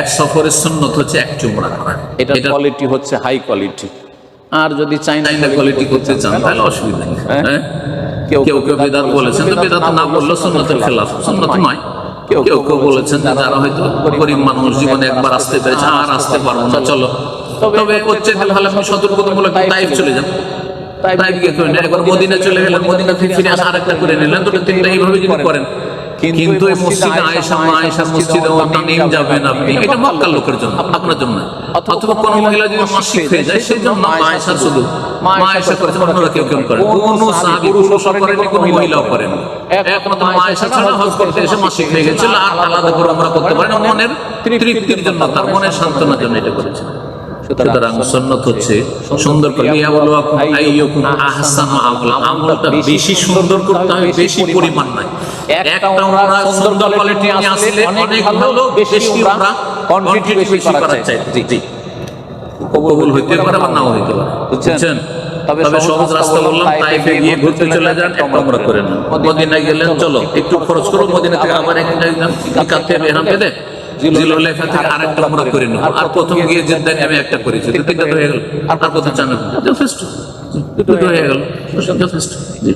এক সফরের সুন্নত হচ্ছে এক চুমরা করা। এটা কোয়ালিটি হচ্ছে হাই কোয়ালিটি আর যদি চাইনা চাইনা কোয়ালিটি করতে চান তাহলে অসুবিধা নেই। হ্যাঁ? হ্যাঁ? কেউ কেউ কেউ বেদাত বলেছেন তো বেদাত না বললেও সুন্নতের খেলাফ সুন্নত নয়। কেউ কেউ কেউ বলেছেন যারা হয়তো গরিব মানুষ জীবনে একবার আসতে পেরেছে আর আসতে পারব না চলো। তবে করছে তাহলে আপনি সতর্কতামূলক তাইফ চলে যান। তাইফ গিয়ে করে একবার মদিনা চলে গেলেন মদিনা থেকে ফিরে আসা আরেকটা করে নিলেন। দুটো তিনটা এইভাবে যদি করেন। কিন্তু এই মসজিদে আয়েশা মা আয়েশার মসজিদে ও তামিম যাবেন আপনি। এটা মক্কার লোকের জন্য আপনার জন্য। অথবা কোনো মহিলা যদি মাসিক হয়ে যায় সেই জন্য মা আয়েশার শুধু। মা আয়েশা করেছেন অন্যরা কেউ কেউ করেন কোনো সাহাবী পুরুষও করেনি কোনো মহিলাও করেন একমাত্র মা আয়েশা ছাড়া হজ করতে এসে মাসিক হয়ে গেছিল আর আলাদা করে আমরা করতে পারি না। মনের তৃপ্তির জন্য তার মনের সান্ত্বনার জন্য এটা করেছেন সুতরাং সুন্নত হচ্ছে সুন্দর করে আমলটা বেশি সুন্দর করতে হবে বেশি পরিমাণ নয় একটা আমরা সুন্দর কোয়ালিটি আসলে অনেক ভালো বেশি আমরা কোয়ান্টিটি বেশি করা চাই জি জি। কবুল হইতে পারে বা নাও হইতে পারে। বুঝছেন? তবে সহজ রাস্তা বললাম তাইফে গিয়ে ঘুরতে চলে যান একটা আমরা করেন। মদিনায় গেলেন চলো। একটু খরচ করো মদিনা থেকে আবার একটা একদম থেকে এরাম বেঁধে থেকে আরেকটা আমরা করে নেব। আর প্রথম গিয়ে জেদ্দায় আমি একটা করেছি তিনটা হয়ে গেল। আর প্রথম চান। যথেষ্ট দুটো হয়ে গেল। যথেষ্ট জি